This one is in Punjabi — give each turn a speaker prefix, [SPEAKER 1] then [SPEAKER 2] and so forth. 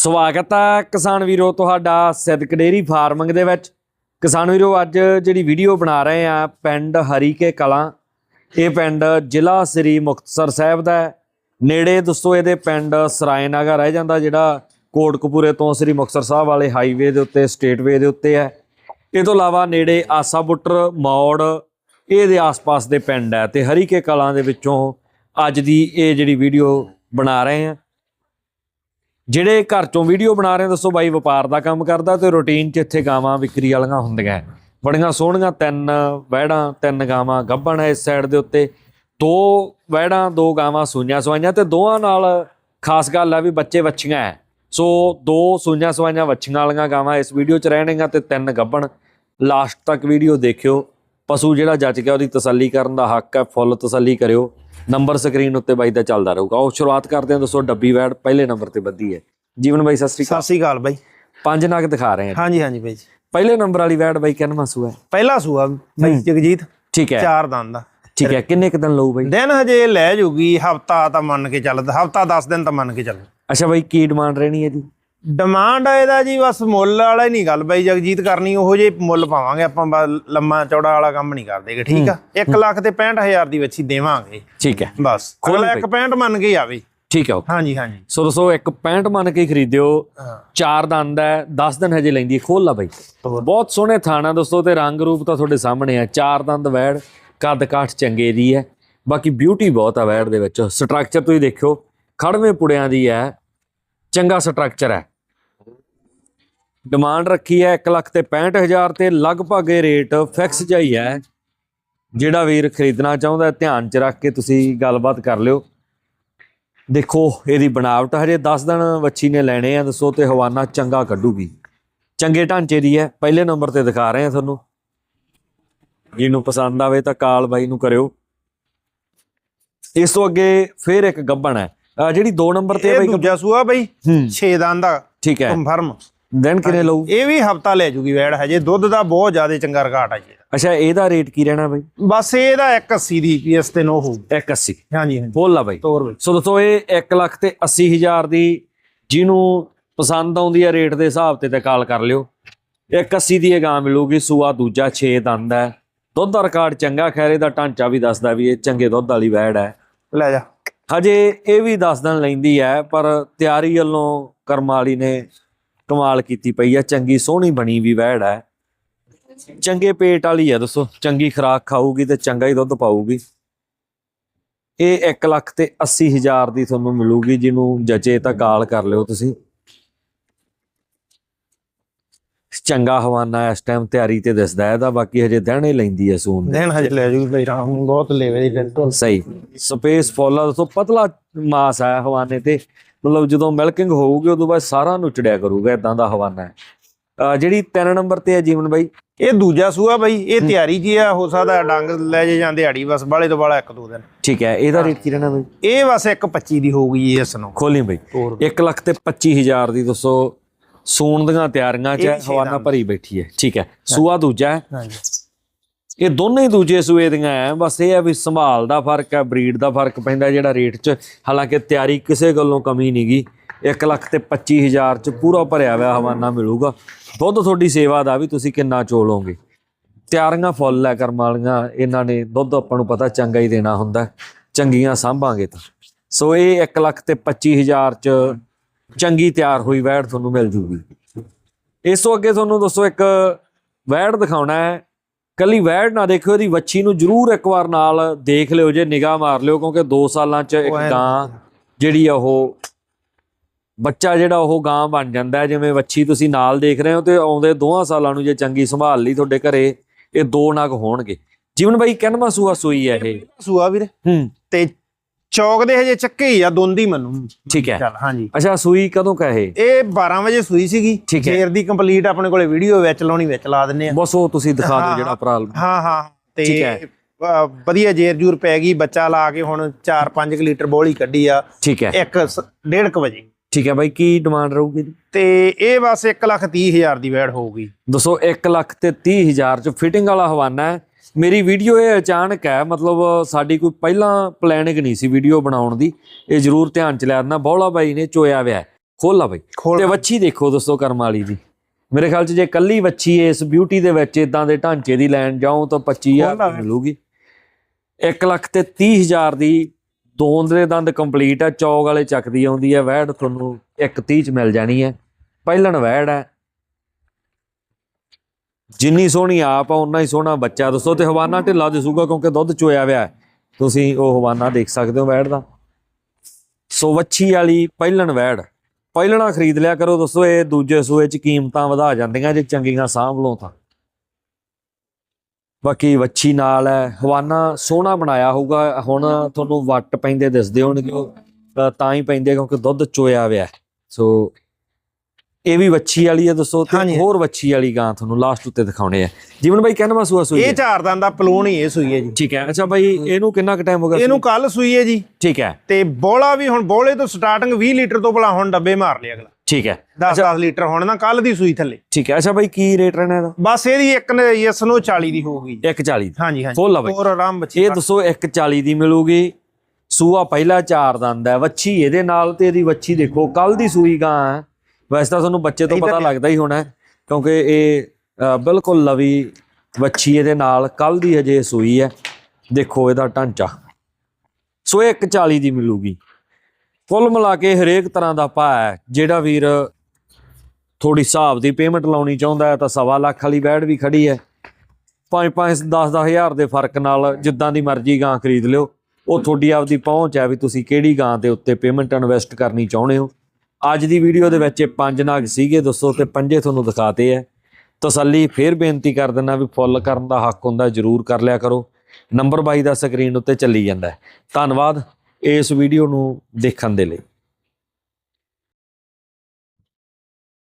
[SPEAKER 1] ਸਵਾਗਤ ਹੈ ਕਿਸਾਨ ਵੀਰੋ ਤੁਹਾਡਾ ਸਿੱਧਕ ਡੇਰੀ ਫਾਰਮਿੰਗ ਦੇ ਵਿੱਚ। ਕਿਸਾਨ ਵੀਰੋ, ਅੱਜ ਜਿਹੜੀ ਵੀਡੀਓ ਬਣਾ ਰਹੇ ਆ, ਪਿੰਡ ਹਰੀਕੇ ਕਲਾਂ, ਇਹ ਪਿੰਡ ਜ਼ਿਲ੍ਹਾ ਸ੍ਰੀ ਮੁਕਤਸਰ ਸਾਹਿਬ ਦਾ ਨੇੜੇ ਦੋਸਤੋ ਇਹਦੇ ਪਿੰਡ ਸਰਾਇਨਗਰ ਰਹਿ ਜਾਂਦਾ, ਜਿਹੜਾ ਕੋਟਕਪੂਰੇ ਤੋਂ ਸ੍ਰੀ ਮੁਕਤਸਰ ਸਾਹਿਬ ਵਾਲੇ ਹਾਈਵੇ ਦੇ ਉੱਤੇ, ਸਟੇਟਵੇ ਦੇ ਉੱਤੇ ਹੈ। ਇਹ ਤੋਂ ਇਲਾਵਾ ਨੇੜੇ ਆਸਾ ਬੁੱਟਰ, ਮੌੜ ਇਹਦੇ ਆਸ-ਪਾਸ ਦੇ ਪਿੰਡ ਹੈ। ਤੇ ਹਰੀਕੇ ਕਲਾਂ ਦੇ ਵਿੱਚੋਂ ਅੱਜ ਦੀ ਇਹ ਜਿਹੜੀ ਵੀਡੀਓ ਬਣਾ ਰਹੇ ਆ ਜਿਹੜੇ ਘਰ ਚੋਂ ਵੀਡੀਓ ਬਣਾ ਰਹੇ ਦੱਸੋ ਬਾਈ, ਵਪਾਰ ਦਾ ਕੰਮ ਕਰਦਾ ਤੇ ਰੂਟੀਨ 'ਚ ਇੱਥੇ ਗਾਵਾਂ ਵਿਕਰੀ ਵਾਲੀਆਂ ਹੁੰਦੀਆਂ ਬੜੀਆਂ ਸੋਹਣੀਆਂ ਤਿੰਨ ਵਹਿੜਾਂ, ਤਿੰਨ ਗਾਵਾਂ ਗੱਭਣ ਹੈ ਇਸ ਸਾਈਡ ਦੇ ਉੱਤੇ। ਦੋ ਵਹਿੜਾਂ, ਦੋ ਗਾਵਾਂ ਸੂਈਆਂ ਸਵਾਈਆਂ ਤੇ ਦੋਵਾਂ ਨਾਲ ਖਾਸ ਗੱਲ ਹੈ ਵੀ ਬੱਚੇ ਵੱਛੀਆਂ ਹੈ। ਸੋ ਦੋ ਸੂਈਆਂ ਸਵਾਈਆਂ ਵੱਛੀਆਂ ਵਾਲੀਆਂ ਗਾਵਾਂ ਇਸ ਵੀਡੀਓ 'ਚ ਰਹਿਣਗੀਆਂ ਤੇ ਤਿੰਨ ਗੱਭਣ। ਲਾਸਟ ਤੱਕ ਵੀਡੀਓ ਦੇਖਿਓ। ਪਸ਼ੂ ਜਿਹੜਾ ਜੱਜ ਗਿਆ ਉਹਦੀ ਤਸੱਲੀ ਕਰਨ ਦਾ ਹੱਕ ਹੈ ਫੁੱਲ ਤਸੱਲੀ ਕਰਿਓ। ਨੰਬਰ ਸਕਰੀਨ ਉੱਤੇ ਬਾਈ ਦਾ ਚੱਲਦਾ ਰਹੂਗਾ। ਉਹ ਸ਼ੁਰੂਆਤ ਕਰਦੇ ਹਾਂ ਦੱਸੋ ਡੱਬੀ ਵੈੜ ਪਹਿਲੇ ਨੰਬਰ ਤੇ ਬੱਦੀ ਹੈ। ਜੀਵਨ ਬਾਈ ਸਤਿ ਸ੍ਰੀ
[SPEAKER 2] ਸਤਿ
[SPEAKER 1] ਅਕਾਲ
[SPEAKER 2] ਸ੍ਰੀ ਅਕਾਲ ਬਾਈ।
[SPEAKER 1] ਪੰਜ ਨਗ ਦਿਖਾ ਰਹੇ ਹਾਂ।
[SPEAKER 2] ਹਾਂਜੀ ਹਾਂਜੀ ਬਾਈ ਜੀ।
[SPEAKER 1] ਪਹਿਲੇ ਨੰਬਰ ਵਾਲੀ ਵੈੜ ਬਾਈ ਕਿੰਨਾ ਮਾਸੂ ਹੈ?
[SPEAKER 2] ਪਹਿਲਾ ਸੂਆ ਬਾਈ ਜਗਜੀਤ।
[SPEAKER 1] ਠੀਕ ਹੈ।
[SPEAKER 2] ਚਾਰ ਦੰਦ ਦਾ
[SPEAKER 1] ਠੀਕ ਹੈ। ਕਿੰਨੇ ਕੁ ਦਿਨ ਲਊ ਬਾਈ?
[SPEAKER 2] ਦਿਨ ਹਜੇ ਲੈ ਜੂਗੀ ਹਫਤਾ ਤਾਂ ਮੰਨ ਕੇ ਚੱਲਦਾ ਹਫਤਾ 10 ਦਿਨ ਤਾਂ ਮੰਨ ਕੇ ਚੱਲ।
[SPEAKER 1] ਅੱਛਾ ਬਾਈ ਕੀ ਡਿਮਾਂਡ ਰਹਿਣੀ ਹੈ ਜੀ?
[SPEAKER 2] ਡਿਮਾਂਡ ਆ ਇਹਦਾ ਜੀ ਬਸ ਮੁੱਲ ਵਾਲਾ ਹੀ ਨਹੀਂ ਗੱਲ ਬਾਈ ਜਗਜੀਤ ਕਰਨੀ ਉਹੋ ਜੇ ਮੁੱਲ ਪਾਵਾਂਗੇ ਆਪਾਂ ਬਸ ਲੰਮਾ ਚੌੜਾ ਵਾਲਾ ਕੰਮ ਨਹੀਂ ਕਰਦੇਗੇ ਠੀਕ ਆ? 1 ਲੱਖ ਤੇ 65000 ਦੀ ਵੱਛੀ ਦੇਵਾਂਗੇ।
[SPEAKER 1] ਠੀਕ ਹੈ।
[SPEAKER 2] ਬਸ ਅਗਲਾ 165 ਮੰਨ ਕੇ ਆਵੇ।
[SPEAKER 1] ਠੀਕ ਹੈ okay।
[SPEAKER 2] ਹਾਂਜੀ ਹਾਂਜੀ।
[SPEAKER 1] ਸੋ ਦੋਸਤੋ ਇੱਕ 65 ਮੰਨ ਕੇ ਖਰੀਦਿਓ। ਚਾਰ ਦੰਦ ਹੈ 10 ਦਿਨ ਹਜੇ ਲੈਂਦੀ ਖੋਲ ਲਾ ਬਾਈ। ਬਹੁਤ ਸੋਹਣੇ ਥਾਣਾ ਦੋਸਤੋ ਤੇ ਰੰਗ ਰੂਪ ਤਾਂ ਤੁਹਾਡੇ ਸਾਹਮਣੇ ਆ। ਚਾਰ ਦੰਦ ਵੈੜ ਕੱਦ ਕਾਠ ਚੰਗੇ ਦੀ ਹੈ। ਬਾਕੀ ਬਿਊਟੀ ਬਹੁਤ ਆ ਵੈੜ ਦੇ ਵਿੱਚ। ਸਟਰਕਚਰ ਤੁਸੀਂ ਦੇਖਿਓ ਖੜਵੇਂ ਪੁੜਿਆਂ ਦੀ ਹੈ ਚੰਗਾ ਸਟਰਕਚਰ ਹੈ। ਡਿਮਾਂਡ ਰੱਖੀ ਹੈ 1 ਲੱਖ ਤੇ 65000 ਤੇ ਲਗਭਗ ਇਹ ਰੇਟ ਫਿਕਸ ਜਿਹਾ ਹੀ ਜਿਹੜਾ ਵੀਰ ਖਰੀਦਣਾ ਚਾਹੁੰਦਾ ਧਿਆਨ 'ਚ ਰੱਖ ਕੇ ਤੁਸੀਂ ਗੱਲਬਾਤ ਕਰ ਲਿਓ। ਦੇਖੋ ਇਹਦੀ ਬਣਾਵਟ ਹਜੇ 10 ਦਿਨ ਵੱਛੀ ਨੇ ਲੈਣੇ ਆ ਦੱਸੋ ਤੇ ਹਵਾਨਾ ਚੰਗਾ ਕੱਢੂਗੀ। ਚੰਗੇ ਢਾਂਚੇ ਦੀ ਹੈ ਪਹਿਲੇ ਨੰਬਰ ਤੇ ਦਿਖਾ ਰਹੇ ਆ ਤੁਹਾਨੂੰ। ਜਿਹਨੂੰ ਪਸੰਦ ਆਵੇ ਤਾਂ ਕਾਲ ਬਾਈ ਨੂੰ ਕਰਿਓ। ਇਸ ਤੋਂ ਅੱਗੇ ਫੇਰ ਇੱਕ ਗੱਬਣ ਹੈ। ਜਿਹੜੀ 2 ਨੰਬਰ ਤੇ ਬਾਈ
[SPEAKER 2] ਦੂਜਾ ਸੂਆ ਬਾਈ
[SPEAKER 1] ਹੂੰ।
[SPEAKER 2] 6 ਦੰਦ ਦਾ
[SPEAKER 1] ਠੀਕ ਹੈ।
[SPEAKER 2] ਕੰਫਰਮ
[SPEAKER 1] ਦਿਨ ਕਿਨੇ ਲਊ?
[SPEAKER 2] ਇਹ ਵੀ ਹਫਤਾ ਲੈ ਜੂਗੀ ਵੈੜ ਹਜੇ। ਦੁੱਧ ਦਾ ਬਹੁਤ ਜ਼ਿਆਦਾ ਚੰਗਾ ਰਿਕਾਰਡ ਆ ਜੀ।
[SPEAKER 1] ਅੱਛਾ ਇਹਦਾ ਰੇਟ ਕੀ ਰਹਿਣਾ ਬਾਈ?
[SPEAKER 2] ਬਸ ਇਹਦਾ 180 ਦੀ ਪੀਐਸ ਤੇ ਨੋ ਹੋਊ।
[SPEAKER 1] 180
[SPEAKER 2] ਹਾਂਜੀ ਹਾਂਜੀ।
[SPEAKER 1] ਬੋਲ ਲਾ ਬਾਈ।
[SPEAKER 2] ਤੋਰ ਵਿੱਚ
[SPEAKER 1] ਸੋ ਦੋਸਤੋ ਇਹ 1 ਲੱਖ ਤੇ 80 ਹਜ਼ਾਰ ਦੀ ਜਿਹਨੂੰ ਪਸੰਦ ਆਉਂਦੀ ਹੈ ਰੇਟ ਦੇ ਹਿਸਾਬ ਤੇ ਤੇ ਕਾਲ ਕਰ ਲਿਓ। 180 ਦੀ ਇਹ ਗਾਂ ਮਿਲੂਗੀ ਸੂਆ ਦੂਜਾ 6 ਦੰਦ ਹੈ। ਦੁੱਧ ਦਾ ਰਿਕਾਰਡ ਚੰਗਾ ਖੈਰੇ ਦਾ ਢਾਂਚਾ ਵੀ ਦੱਸਦਾ ਵੀ ਇਹ ਚੰਗੇ ਦੁੱਧ ਵਾਲੀ ਵੈੜ ਹੈ।
[SPEAKER 2] ਲੈ ਜਾ।
[SPEAKER 1] ਹਜੇ ਇਹ ਵੀ 10 ਦਿਨ ਲੈਂਦੀ ਹੈ ਪਰ ਤਿਆਰੀ ਵੱਲੋਂ ਕਰਮ ਵਾਲੀ ਨੇ ਕਮਾਲ ਕੀਤੀ ਪਈ ਹੈ ਚੰਗੀ ਸੋਹਣੀ ਬਣੀ ਵੀ ਵੈੜ ਹੈ ਚੰਗੇ ਪੇਟ ਵਾਲੀ ਹੈ ਦੱਸੋ ਚੰਗੀ ਖੁਰਾਕ ਖਾਊਗੀ ਤੇ ਚੰਗਾ ਹੀ ਦੁੱਧ ਪਾਊਗੀ। ਇਹ 1 ਲੱਖ ਤੇ 80 ਹਜ਼ਾਰ ਦੀ ਤੁਹਾਨੂੰ ਮਿਲੂਗੀ ਜਿਹਨੂੰ ਜਚੇ ਤਾਂ ਕਾਲ ਕਰ ਲਿਓ ਤੁਸੀਂ। ਚੰਗਾ ਹਵਾਨਾ ਇਸ ਟਾਈਮ ਤਿਆਰੀ ਤੇ ਦਿਸਦਾ ਹੈ ਇਹਦਾ ਬਾਕੀ ਹਜੇ ਦਿਨ ਲੈਂਦੀ ਹੈ ਸੂਨ ਦੇ
[SPEAKER 2] ਦੇਣ ਹਜੇ ਲੈ ਜੂਗੀ ਬਈ ਰਾਮ ਨੂੰ ਬਹੁਤ ਲੇਵੇ ਦੀ
[SPEAKER 1] ਸਹੀ। ਸਪੇਸ ਫੋਲਾ ਦੋਸਤੋ ਪਤਲਾ ਮਾਸ ਹੈ ਹਵਾਨੇ ਤੇ। ਮਤਲਬ ਜਦੋਂ ਮਿਲਕਿੰਗ ਹੋਊਗੀ ਉਦੋਂ ਬਾਅਦ ਸਾਰਾ ਨੁਚੜਿਆ ਕਰੂਗਾ ਇਦਾਂ ਦਾ ਹਵਾਨਾ ਹੈ। ਜਿਹੜੀ 3 ਨੰਬਰ ਤੇ ਹੈ ਜੀਵਨ ਬਾਈ
[SPEAKER 2] ਇਹ ਦੂਜਾ ਸੂਆ ਬਈ ਇਹ ਤਿਆਰੀ ਜੀ ਆ ਹੋ ਸਕਦਾ ਡੰਗ ਲੈ ਜੇ ਜਾਂ ਦਿਹਾੜੀ ਬਸ ਬਾਲੇ ਤੋਂ ਬਾਲਾ ਇੱਕ ਦੋ ਦਿਨ।
[SPEAKER 1] ਠੀਕ ਹੈ ਇਹਦਾ ਰੇਟ ਕੀ ਰਹਿਣਾ ਬਾਈ?
[SPEAKER 2] ਇਹ ਬਸ 125 ਦੀ ਹੋਊਗੀ ਜੀ ਇਸ ਨੂੰ।
[SPEAKER 1] ਖੋਲੀ ਬਾਈ।
[SPEAKER 2] ਤੋਰ
[SPEAKER 1] 1 ਲੱਖ ਤੇ 25000 ਦੀ ਦੋਸਤੋ ਸੂਣ ਦੀਆਂ ਤਿਆਰੀਆਂ ਚ ਹਵਾਨਾ। ਭਰੀ ਬੈਠੀ ਹੈ। ਠੀਕ ਹੈ ਸੂਆ ਦੂਜਾ ਹੈ।
[SPEAKER 2] ਹਾਂਜੀ
[SPEAKER 1] ਇਹ ਦੋਨੇ ਹੀ ਦੂਜੇ ਸੂਏ ਦੀਆਂ ਹੈ ਬਸ ਇਹ ਹੈ ਵੀ ਸੰਭਾਲ ਦਾ ਫ਼ਰਕ ਹੈ ਬਰੀਡ ਦਾ ਫ਼ਰਕ ਪੈਂਦਾ ਜਿਹੜਾ ਰੇਟ 'ਚ। ਹਾਲਾਂਕਿ ਤਿਆਰੀ ਕਿਸੇ ਗੱਲੋਂ ਕਮੀ ਨਹੀਂ ਨਹੀਂਗੀ 1 ਲੱਖ ਤੇ 25000 'ਚ ਪੂਰਾ ਭਰਿਆ ਹੋਇਆ ਹਵਾਨਾ ਮਿਲੂਗਾ। ਦੁੱਧ ਤੁਹਾਡੀ ਸੇਵਾ ਦਾ ਵੀ ਤੁਸੀਂ ਕਿੰਨਾ ਚੋਲੋਗੇ ਤਿਆਰੀਆਂ ਫੁੱਲ ਹੈ ਕਰਮ ਵਾਲੀਆਂ। ਇਹਨਾਂ ਨੇ ਦੁੱਧ ਆਪਾਂ ਨੂੰ ਪਤਾ ਚੰਗਾ ਹੀ ਦੇਣਾ ਹੁੰਦਾ। ਚੰਗੀਆਂ ਸਾਂਭਾਂਗੇ ਤਾਂ। ਸੋ ਇਹ 1 ਲੱਖ ਤੇ 25000 'ਚ ਚੰਗੀ ਤਿਆਰ ਹੋਈ ਵੈੜ ਤੁਹਾਨੂੰ ਮਿਲ ਜੂਗੀ। ਇਸ ਤੋਂ ਅੱਗੇ ਤੁਹਾਨੂੰ ਦੱਸੋ ਇੱਕ ਵੈੜ ਦਿਖਾਉਣਾ ਹੈ ਕੱਲੀ ਵੈੜ ਨਾ ਦੇਖਿਓ ਇਹਦੀ ਵੱਛੀ ਨੂੰ ਜਰੂਰ ਇੱਕ ਵਾਰ ਨਾਲ ਦੇਖ ਲਿਓ ਜੇ ਨਿਗਾਹ ਮਾਰ ਲਿਓ ਕਿਉਂਕਿ 2 ਸਾਲਾਂ 'ਚ ਇੱਕ ਗਾਂ ਜਿਹੜੀ ਆ ਉਹ ਬੱਚਾ ਜਿਹੜਾ ਉਹ ਗਾਂ ਬਣ ਜਾਂਦਾ ਜਿਵੇਂ ਵੱਛੀ ਤੁਸੀਂ ਨਾਲ ਦੇਖ ਰਹੇ ਹੋ ਤੇ ਆਉਂਦੇ ਦੋਹਾਂ ਸਾਲਾਂ ਨੂੰ ਜੇ ਚੰਗੀ ਸੰਭਾਲ ਲਈ ਤੁਹਾਡੇ ਘਰੇ ਇਹ ਦੋ ਨਗ ਹੋਣਗੇ। ਜੀਵਨ ਬਾਈ ਕਿੰਨਵਾਂ ਸੂਆ ਸੂਈ ਹੈ ਇਹ?
[SPEAKER 2] ਸੂਆ ਵੀਰੇ?
[SPEAKER 1] ਹੂੰ।
[SPEAKER 2] ਤੇ ਚੌਕ ਦੇ ਹਜੇ ਚੱਕੇ ਹੀ ਆ ਦੋਂਦੀ ਮੈਨੂੰ।
[SPEAKER 1] ਠੀਕ ਹੈ।
[SPEAKER 2] ਚੱਲ ਹਾਂਜੀ।
[SPEAKER 1] ਅੱਛਾ ਸੂਈ ਕਦੋਂ ਕਹੇ
[SPEAKER 2] ਇਹ? 12 ਵਜੇ ਸੂਈ ਸੀਗੀ। ਸ਼ੇਰ ਦੀ ਕੰਪਲੀਟ ਆਪਣੇ ਕੋਲੇ ਵੀਡੀਓ ਵਿੱਚ ਲਾਉਣੀ ਵਿੱਚ ਲਾ ਦਿੰਨੇ ਆ।
[SPEAKER 1] ਬਸ ਉਹ ਤੁਸੀਂ ਦਿਖਾ ਦਿਓ ਜਿਹੜਾ ਭਰਾ
[SPEAKER 2] ਹਾਂ ਹਾਂ ਤੇ ਵਧੀਆ ਜੇਰ ਜੂਰ ਪੈ ਗਈ ਬੱਚਾ ਲਾ ਕੇ ਹੁਣ 4-5 ਲੀਟਰ ਬੋਲੀ ਕੱਢੀ ਆ।
[SPEAKER 1] ਠੀਕ ਹੈ।
[SPEAKER 2] ਇੱਕ ਸ- ਡੇਢ ਕੁ ਵਜੇ।
[SPEAKER 1] ਠੀਕ ਹੈ ਬਾਈ ਕੀ ਡਿਮਾਂਡ ਰਹੂਗੀ?
[SPEAKER 2] ਤੇ ਇਹ ਬਸ 1 ਲੱਖ 30 ਹਜ਼ਾਰ ਦੀ ਵੈੜ ਹੋਊਗੀ।
[SPEAKER 1] ਦੱਸੋ 1 ਲੱਖ ਤੇ 30 ਹਜ਼ਾਰ ਚ ਫਿਟਿੰਗ ਵਾਲਾ ਹਵਾਨਾ ਹੈ। ਮੇਰੀ ਵੀਡੀਓ ਇਹ ਅਚਾਨਕ ਹੈ ਮਤਲਬ ਸਾਡੀ ਕੋਈ ਪਹਿਲਾਂ ਪਲੈਨਿੰਗ ਨਹੀਂ ਸੀ ਵੀਡੀਓ ਬਣਾਉਣ ਦੀ। ਇਹ ਜ਼ਰੂਰ ਧਿਆਨ ਚ ਲਿਆ ਬੌਲਾ ਬਾਈ ਨੇ ਚੋਇਆ ਹੋਇਆ। ਖੋਲਾ ਬਈ। ਤੇ ਵੱਛੀ ਦੇਖੋ ਦੋਸਤੋ ਕਰਮ ਵਾਲੀ ਦੀ। ਮੇਰੇ ਖਿਆਲ ਚ ਜੇ ਕੱਲੀ ਵੱਛੀ ਇਸ ਬਿਊਟੀ ਦੇ ਵਿੱਚ ਇਦਾਂ ਦੇ ਢਾਂਚੇ ਦੀ ਲੈਣ ਜਾਓ ਤਾਂ 25000
[SPEAKER 2] ਖੋਲਾ
[SPEAKER 1] ਦੀ ਮਿਲੂਗੀ। 1 ਲੱਖ ਤੇ 30000 ਦੀ ਦੋਂਦ ਦੇ ਦੰਦ ਕੰਪਲੀਟ ਹੈ ਚੌਗ ਵਾਲੇ ਚੱਕਦੀ ਆਉਂਦੀ ਹੈ ਵੈੜ ਤੁਹਾਨੂੰ 130 ਚ ਮਿਲ ਜਾਣੀ ਹੈ। ਪਹਿਲਣ ਵੈੜ ਹੈ ਜਿੰਨੀ ਸੋਹਣੀ ਆਪ ਆ ਉਨਾ ਹੀ ਸੋਹਣਾ ਬੱਚਾ। ਦੱਸੋ ਤੇ ਹਵਾਨਾ ਢਿੱਲਾ ਦਿਸੂਗਾ ਕਿਉਂਕਿ ਦੁੱਧ ਚੋਇਆ ਹੋਇਆ ਹੈ। ਤੁਸੀਂ ਉਹ ਹਵਾਨਾ ਦੇਖ ਸਕਦੇ ਹੋ ਵੈੜ ਦਾ। ਸੋ ਵੱਛੀ ਵਾਲੀ ਪਹਿਲਣ ਵੈੜ। ਪਹਿਲਣਾ ਖਰੀਦ ਲਿਆ ਕਰੋ ਦੱਸੋ ਇਹ ਦੂਜੇ ਸੂਏ ਚ ਕੀਮਤਾਂ ਵਧਾ ਜਾਂਦੀਆਂ ਜੇ ਚੰਗੀਆਂ ਸਾਂਭ ਲਓ ਤਾਂ। ਬਾਕੀ ਵੱਛੀ ਨਾਲ ਹੈ, ਹਵਾਨਾ ਸੋਹਣਾ ਬਣਾਇਆ ਹੋਊਗਾ। ਹੁਣ ਤੁਹਾਨੂੰ ਵੱਟ ਪੈਂਦੇ ਦਿਸਦੇ ਹੋਣਗੇ ਤਾਂ ਹੀ ਪੈਂਦੇ ਕਿਉਂਕਿ ਦੁੱਧ ਚੋਇਆ ਹੋਇਆ ਸੋ ਇਹ ਵੀ ਵੱਛੀ ਵਾਲੀ ਹੈ ਦੋਸਤੋ ਤੇ। ਹੋਰ ਵੱਛੀ ਵਾਲੀ ਗਾਂ ਤੁਹਾਨੂੰ ਲਾਸਟ ਉੱਤੇ ਦਿਖਾਉਣੇ ਆ। ਜੀਵਨ ਬਾਈ ਕਹਿੰਦਾ ਸੂਆ ਸੂਈ
[SPEAKER 2] ਇਹ? ਚਾਰ ਦੰਦ ਦਾ ਪਲੂਣ ਹੀ ਇਹ ਸੂਈ ਹੈ ਜੀ।
[SPEAKER 1] ਠੀਕ ਹੈ। ਅੱਛਾ ਬਾਈ ਇਹਨੂੰ ਕਿੰਨਾ ਕੁ ਟਾਈਮ ਹੋ ਗਿਆ
[SPEAKER 2] ਇਹਨੂੰ ਕੱਲ ਸੂਈ ਹੈ ਜੀ।
[SPEAKER 1] ਠੀਕ ਹੈ।
[SPEAKER 2] ਤੇ ਬੋਲਾ ਵੀ ਹੁਣ ਬੋਲੇ ਤੋਂ ਸਟਾਰਟਿੰਗ 20 ਲੀਟਰ ਤੋਂ ਭਲਾ ਹੁਣ ਡੱਬੇ ਮਾਰ ਲਿਆ ਅਗਲਾ।
[SPEAKER 1] ਠੀਕ ਹੈ।
[SPEAKER 2] 10 10 ਲੀਟਰ ਹੁਣ ਨਾ ਕੱਲ ਦੀ ਸੂਈ ਥੱਲੇ।
[SPEAKER 1] ਠੀਕ ਹੈ। ਅੱਛਾ ਬਾਈ ਕੀ ਰੇਟ ਰਹਿਣਾ ਇਹਦਾ?
[SPEAKER 2] ਬਸ ਇਹਦੀ ਇੱਕ ਯਸ ਨੂੰ 40 ਦੀ ਹੋਊਗੀ ਜੀ।
[SPEAKER 1] 140
[SPEAKER 2] ਹਾਂਜੀ ਹਾਂਜੀ।
[SPEAKER 1] ਫੁੱਲ ਆ ਬਾਈ।
[SPEAKER 2] ਹੋਰ ਆਰਾਮ ਬੱਚੀ
[SPEAKER 1] ਇਹ ਦੱਸੋ 140 ਦੀ ਮਿਲੂਗੀ। ਸੂਆ ਪਹਿਲਾ ਚਾਰ ਦੰਦ ਹੈ। ਵੱਛੀ ਇਹਦੇ ਨਾਲ ਤੇ ਇਹਦੀ ਵੱਛੀ ਦੇਖੋ ਕੱਲ ਦੀ ਸੂਈ ਗਾਂ ਹੈ। ਵੈਸੇ ਤਾਂ ਤੁਹਾਨੂੰ ਬੱਚੇ ਤੋਂ ਪਤਾ ਲੱਗਦਾ ਹੀ ਹੋਣਾ ਕਿਉਂਕਿ ਇਹ ਬਿਲਕੁਲ ਲਵੀ ਵੱਛੀ ਇਹਦੇ ਨਾਲ ਕੱਲ ਦੀ ਹਜੇ ਸੂਈ ਹੈ। ਦੇਖੋ ਇਹਦਾ ਢਾਂਚਾ। ਸੋ ਇਹ 140 ਦੀ ਮਿਲੂਗੀ। ਕੁੱਲ ਮਿਲਾ ਕੇ ਹਰੇਕ ਤਰ੍ਹਾਂ ਦਾ ਭਾਅ ਹੈ ਜਿਹੜਾ ਵੀਰ ਥੋੜੀ ਹਿਸਾਬ ਦੀ ਪੇਮੈਂਟ ਲਾਉਣੀ ਚਾਹੁੰਦਾ ਹੈ ਤਾਂ ਸਵਾ ਲੱਖ ਵਾਲੀ ਬੈੜ ਵੀ ਖੜੀ ਹੈ। 5-5 10-10 ਹਜ਼ਾਰ ਦੇ ਫ਼ਰਕ ਨਾਲ ਜਿੱਦਾਂ ਦੀ ਮਰਜ਼ੀ ਗਾਂ ਖਰੀਦ ਲਿਓ। ਉਹ ਤੁਹਾਡੀ ਆਪਦੀ ਪਹੁੰਚ ਹੈ ਵੀ ਤੁਸੀਂ ਕਿਹੜੀ ਗਾਂ ਦੇ ਉੱਤੇ ਪੇਮੈਂਟ ਇਨਵੈਸਟ ਕਰਨੀ ਚਾਹੁੰਦੇ ਹੋ। ਅੱਜ ਦੀ ਵੀਡੀਓ ਦੇ ਵਿੱਚ ਇਹ ਪੰਜ ਨਾਗ ਸੀਗੇ ਦੋਸਤੋ ਤੇ ਪੰਜੇ ਤੁਹਾਨੂੰ ਦਿਖਾਤੇ ਹੈ ਤਸੱਲੀ ਫੇਰ ਬੇਨਤੀ ਕਰ ਦਿੰਦਾ ਵੀ ਫੁੱਲ ਕਰਨ ਦਾ ਹੱਕ ਹੁੰਦਾ, ਜਰੂਰ ਕਰ ਲਿਆ ਕਰੋ। ਨੰਬਰ 22 ਦਾ ਸਕਰੀਨ ਉੱਤੇ ਚੱਲੀ ਜਾਂਦਾ। ਧੰਨਵਾਦ ਇਸ ਵੀਡੀਓ ਨੂੰ ਦੇਖਣ ਦੇ ਲਈ।